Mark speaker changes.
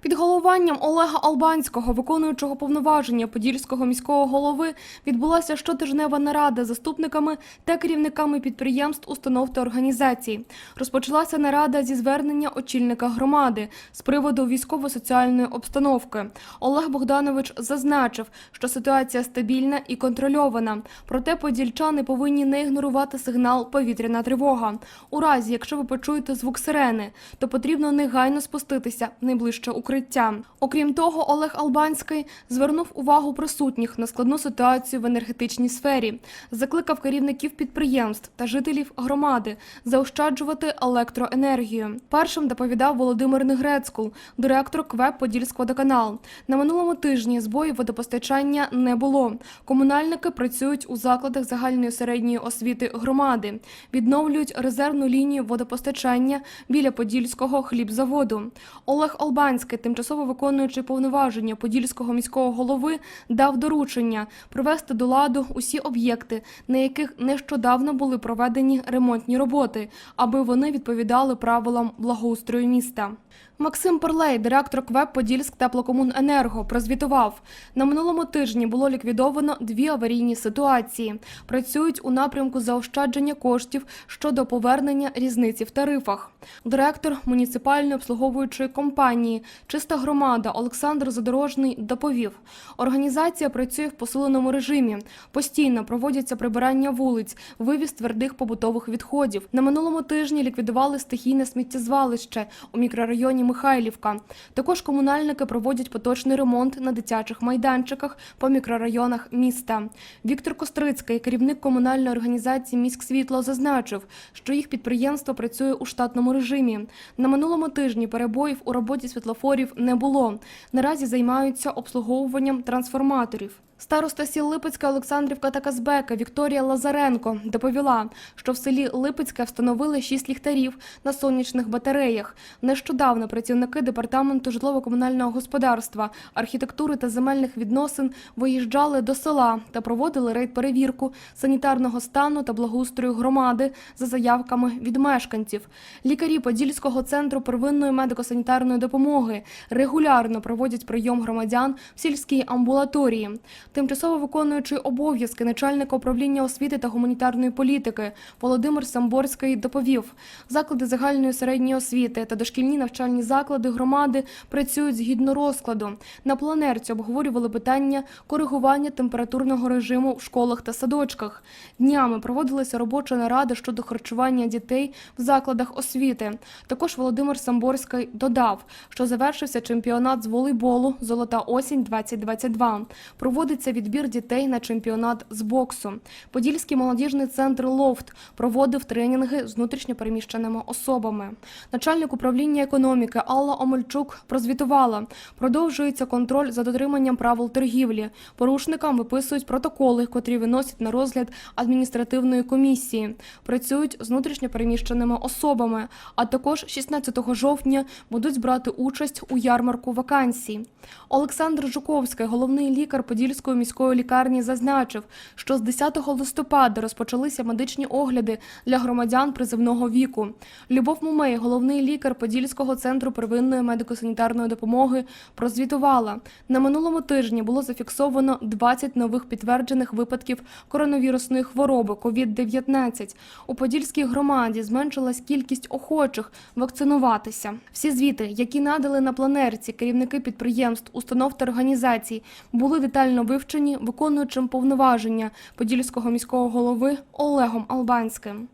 Speaker 1: Під головуванням Олега Албанського, виконуючого повноваження Подільського міського голови, відбулася щотижнева нарада заступниками та керівниками підприємств, установ та організацій. Розпочалася нарада зі звернення очільника громади з приводу військово-соціальної обстановки. Олег Богданович зазначив, що ситуація стабільна і контрольована. Проте подільчани повинні не ігнорувати сигнал повітряна тривога. У разі, якщо ви почуєте звук сирени, то потрібно негайно спуститися найближче укриття. Окрім того, Олег Албанський звернув увагу присутніх на складну ситуацію в енергетичній сфері, закликав керівників підприємств та жителів громади заощаджувати електроенергію. Першим доповідав Володимир Негрецькул, директор КВЕП Подільськводоканал. На минулому тижні збоїв водопостачання не було. Комунальники працюють у закладах загальної середньої освіти громади, відновлюють резервну лінію водопостачання біля Подільського хлібзаводу. Олег Албанський, тимчасово виконуючи повноваження Подільського міського голови, дав доручення привести до ладу усі об'єкти, на яких нещодавно були проведені ремонтні роботи, аби вони відповідали правилам благоустрою міста. Максим Перлей, директор КВЕП Подільськ теплокомуненерго, прозвітував. На минулому тижні було ліквідовано дві аварійні ситуації. Працюють у напрямку заощадження коштів щодо повернення різниці в тарифах. Директор муніципальної обслуговуючої компанії Чиста громада Олександр Задорожний доповів. Організація працює в посиленому режимі. Постійно проводяться прибирання вулиць, вивіз твердих побутових відходів. На минулому тижні ліквідували стихійне сміттєзвалище у мікрорайоні Михайлівка. Також комунальники проводять поточний ремонт на дитячих майданчиках по мікрорайонах міста. Віктор Кострицький, керівник комунальної організації «Міськсвітло», зазначив, що їх підприємство працює у штатному режимі. На минулому тижні перебоїв у роботі світлофорів не було. Наразі займаються обслуговуванням трансформаторів. Староста сіл Липецька Олександрівка та Казбека Вікторія Лазаренко доповіла, що в селі Липецьке встановили шість ліхтарів на сонячних батареях. Нещодавно працівники департаменту житлово-комунального господарства, архітектури та земельних відносин виїжджали до села та проводили рейд-перевірку санітарного стану та благоустрою громади за заявками від мешканців. Лікарі Подільського центру первинної медико-санітарної допомоги регулярно проводять прийом громадян в сільській амбулаторії. Тимчасово виконуючий обов'язки начальника управління освіти та гуманітарної політики Володимир Самборський доповів, заклади загальної середньої освіти та дошкільні навчальні заклади громади працюють згідно розкладу. На планерці обговорювали питання коригування температурного режиму в школах та садочках. Днями проводилася робоча нарада щодо харчування дітей в закладах освіти. Також Володимир Самборський додав, що завершився чемпіонат з волейболу Золота осінь 2022 Проводиться відбір дітей на чемпіонат з боксу. Подільський молодіжний центр Лофт проводив тренінги з внутрішньопереміщеними особами. Начальник управління економіки Алла Омельчук прозвітувала. Продовжується контроль за дотриманням правил торгівлі. Порушникам виписують протоколи, котрі виносять на розгляд адміністративної комісії. Працюють з внутрішньопереміщеними особами. А також 16 жовтня будуть брати участь у ярмарку вакансій. Олександр Жуковський, головний лікар Подільської міської лікарні, зазначив, що з 10 листопада розпочалися медичні огляди для громадян призивного віку. Любов Мумей, головний лікар Подільського центру первинної медико-санітарної допомоги, прозвітувала. На минулому тижні було зафіксовано 20 нових підтверджених випадків коронавірусної хвороби COVID-19. У Подільській громаді зменшилась кількість охочих вакцинуватися. Всі звіти, які надали на планерці керівники підприємств, установ та організацій, були детально вивчені виконуючим повноваження Подільського міського голови Олегом Албанським.